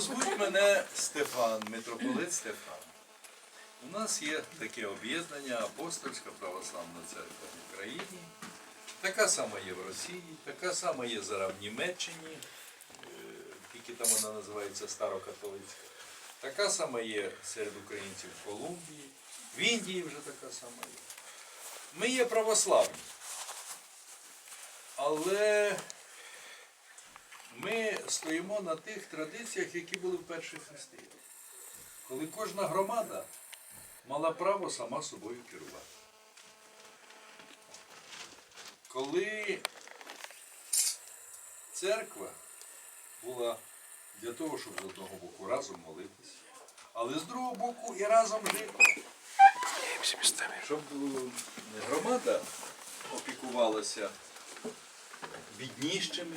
Звуть мене Стефан, митрополит Стефан. У нас є таке об'єднання Апостольська Православна Церква в Україні. Така сама є в Росії, така сама є зараз в Німеччині, е, тільки там вона називається Старокатолицька. Така сама є серед українців в Колумбії, в Індії вже така сама є. Ми є православні. Але ми стоїмо на тих традиціях, які були в перших християн. Коли кожна громада мала право сама собою керувати. Коли церква була для того, щоб з одного боку разом молитися, але з другого боку і разом жити. Щоб е, громада опікувалася бідніщими.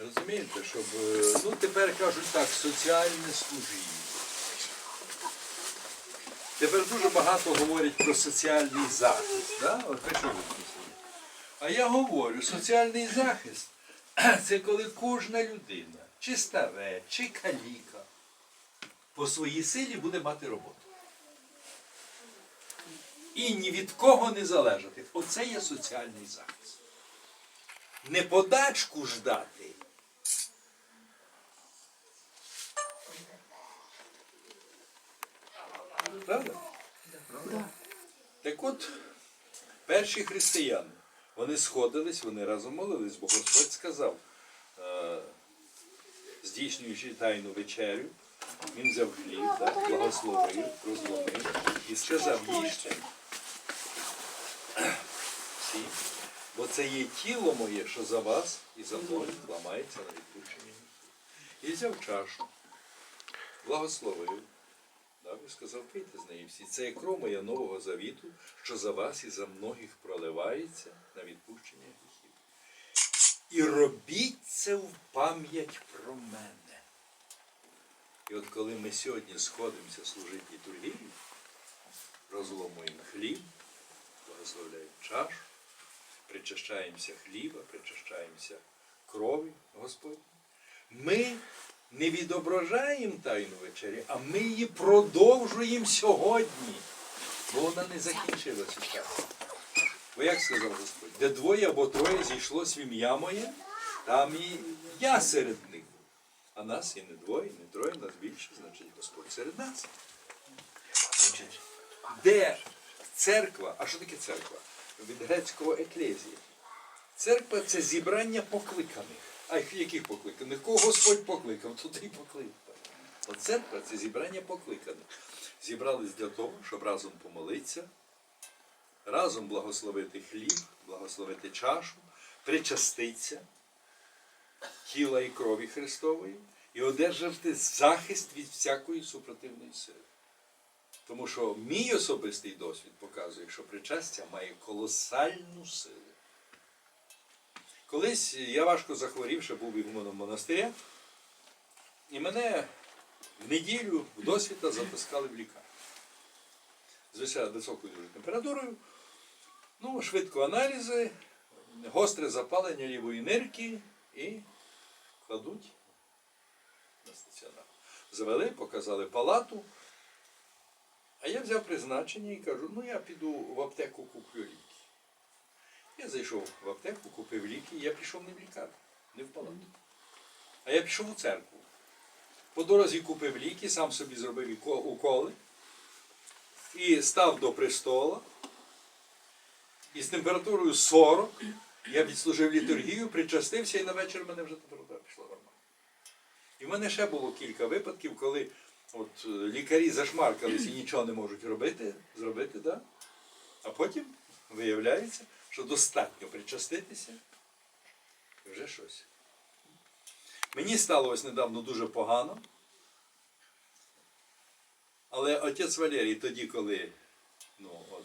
Розумієте, щоб, е, ну тепер кажуть так, соціальне служіння. Тепер дуже багато говорять про соціальний захист. Да? От ви? А я говорю, соціальний захист це коли кожна людина, чи старе, чи каліка, по своїй силі буде мати роботу. І ні від кого не залежати. Оце є соціальний захист. Не подачку ждати. Правда? Так от, перші християни, вони сходились, вони разом молились, бо Господь сказав, е, здійснюючи тайну вечерю, він взяв хліб, так, благословив, розломив і сказав, їжте. Всі. Бо це є тіло моє, що за вас і за мною ламається на відпущення. І взяв чашу, благословив, дав і сказав, пийте з неї всі. Це є кров моя нового завіту, що за вас і за многих проливається на відпущення гріхів. І робіть це в пам'ять про мене. І от коли ми сьогодні сходимося служити літургію, розломуємо хліб, благословляємо чашу, причащаємося хліба, причащаємося крові Господь. Ми не відображаємо тайну вечері, а ми її продовжуємо сьогодні, бо вона не закінчилася так. Бо як сказав Господь, де двоє або троє зійшлось в ім'я моє, там і я серед них. А нас і не двоє, не троє, нас більше, значить Господь серед нас. Де церква, а що таке церква? Від грецького еклезія. Церква це зібрання покликаних. А яких покликаних? Кого Господь покликав, туди і покликав. Церква це зібрання покликаних. Зібрались для того, щоб разом помолитися, разом благословити хліб, благословити чашу, причаститися тіла і крові Христової і одержати захист від всякої супротивної сили. Тому що мій особистий досвід показує, що причастя має колосальну силу. Колись я важко захворів, ще був ігуменом монастиря, і мене в неділю в досвіта запускали в лікарню. З високою дуже температурою, ну, швидко аналізи, гостре запалення лівої нирки і кладуть на стаціонар. Завели, показали палату. А я взяв призначення і кажу, ну я піду в аптеку куплю ліки. Я зайшов в аптеку, купив ліки, і я пішов не в лікарню, не в палату. А я пішов у церкву. По дорозі купив ліки, сам собі зробив уколи і став до престола. І з температурою 40 я відслужив літургію, причастився, і на вечір мене вже температура пішла нормально. І в мене ще було кілька випадків, коли от, е, лікарі зашмаркались і нічого не можуть робити, зробити, да? а потім виявляється, що достатньо причаститися і вже щось. Мені стало ось недавно дуже погано. Але отець Валерій тоді, коли, ну от,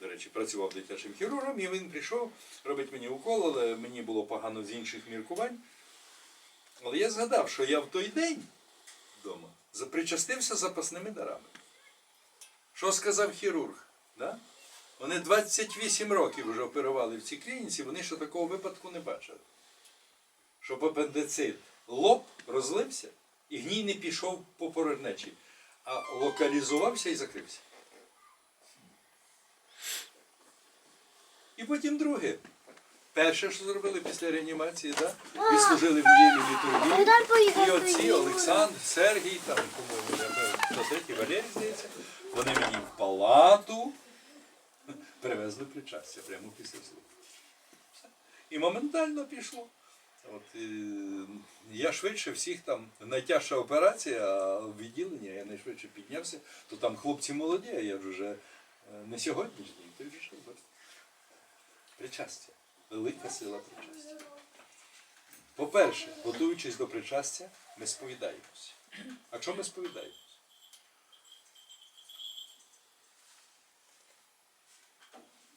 до речі, працював дитячим хірургом, і він прийшов, робить мені укол, але мені було погано з інших міркувань. Але я згадав, що я в той день вдома запричастився запасними дарами. Що сказав хірург? Да? Вони 28 років вже оперували в цій клініці, вони ще такого випадку не бачили. щоб апендицит лоб розлився і гній не пішов по порожнечі, а локалізувався і закрився. І потім друге. Перше, що зробили після реанімації, да? відслужили в Єлі літургії. І Юра. Олександр, Сергій, там, по-моєму, третій, Валерій, здається, вони мені в палату привезли причастя прямо після служби. І моментально пішло. От, е, я швидше всіх там, найтяжча операція, а в відділення я найшвидше піднявся, то там хлопці молоді, а я вже е, не сьогоднішній, той вже що. Причастя. Велика сила причастя. По-перше, готуючись до причастя, ми сповідаємося. А чому ми сповідаємося?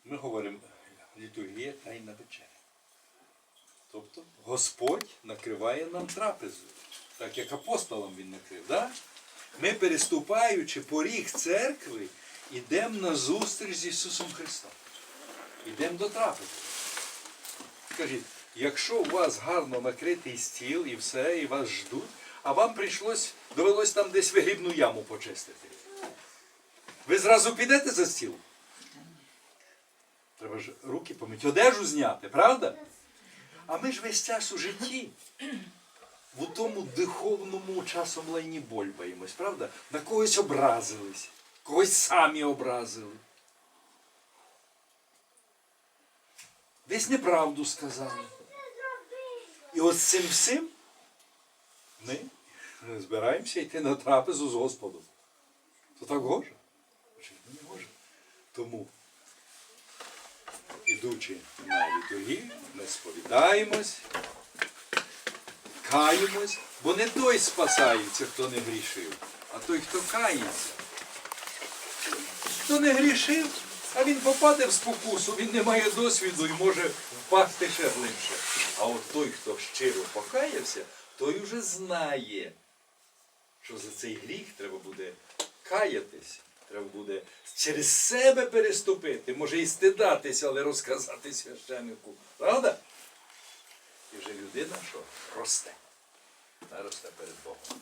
Ми говоримо літургія тайна вечеря. Тобто Господь накриває нам трапезу, так як апостолам він накрив. Да? Ми, переступаючи поріг церкви, йдемо на зустріч з Ісусом Христом. Йдемо до трапези. Скажіть, якщо у вас гарно накритий стіл і все, і вас ждуть, а вам прийшлось, довелось там десь вигрібну яму почистити. Ви зразу підете за стіл? Треба ж руки помити, одежу зняти, правда? А ми ж весь час у житті в тому духовному часом лайні больбаємось, правда? На когось образились, когось самі образили. Десь неправду сказали. І от цим всім ми збираємося йти на трапезу з Господом. То так гоже? Очевидно, не гоже. Тому, ідучи на літургію, ми сповідаємось, каємось, бо не той спасається, хто не грішив, а той, хто кається. Хто не грішив, а він попаде в спокусу, він не має досвіду і може впасти ще глибше. А от той, хто щиро покаявся, той уже знає, що за цей гріх треба буде каятись, треба буде через себе переступити, може і стидатися, але розказати священнику. Правда? І вже людина що? Росте. Вона росте перед Богом.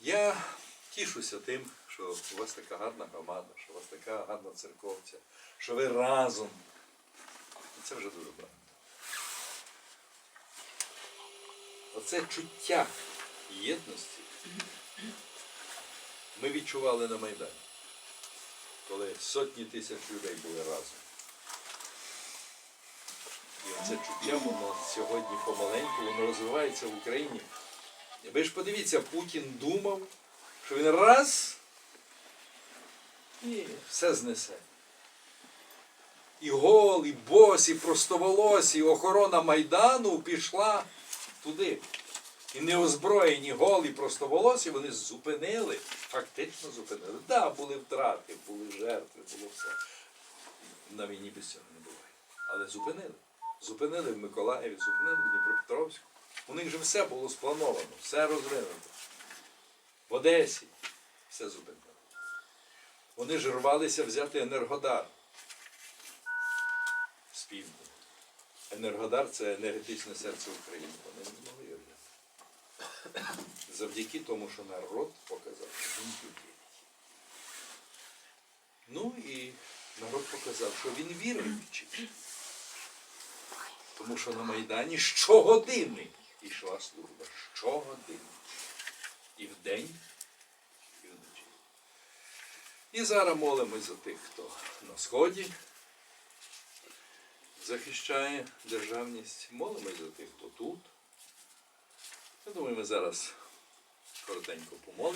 Я тішуся тим, що у вас така гарна громада, що у вас така гарна церковця, що ви разом. І Це вже дуже багато. Оце чуття єдності ми відчували на Майдані, коли сотні тисяч людей були разом. І оце чуття, воно сьогодні помаленьку, воно розвивається в Україні. Ви ж подивіться, Путін думав, що він раз і все знесе. І гол, і бос, і простоволосі, охорона Майдану пішла туди. І неозброєні голі простоволосі вони зупинили, фактично зупинили. Так, да, були втрати, були жертви, було все. На війні без цього не буває. Але зупинили. Зупинили в Миколаєві, зупинили в Дніпропетровську. У них же все було сплановано, все розвинуто. В Одесі все зупинили. Вони ж рвалися взяти Енергодар з півдня. Енергодар це енергетичне серце України. Вони не змогли його взяти. Завдяки тому, що народ показав, що він єдиний. Ну і народ показав, що він віруючий. Тому що на Майдані щогодини йшла служба. Щогодини. І і вночі. І зараз молимось за тих, хто на сході захищає державність. Молимось за тих, хто тут. Я думаю, ми зараз коротенько помолимося.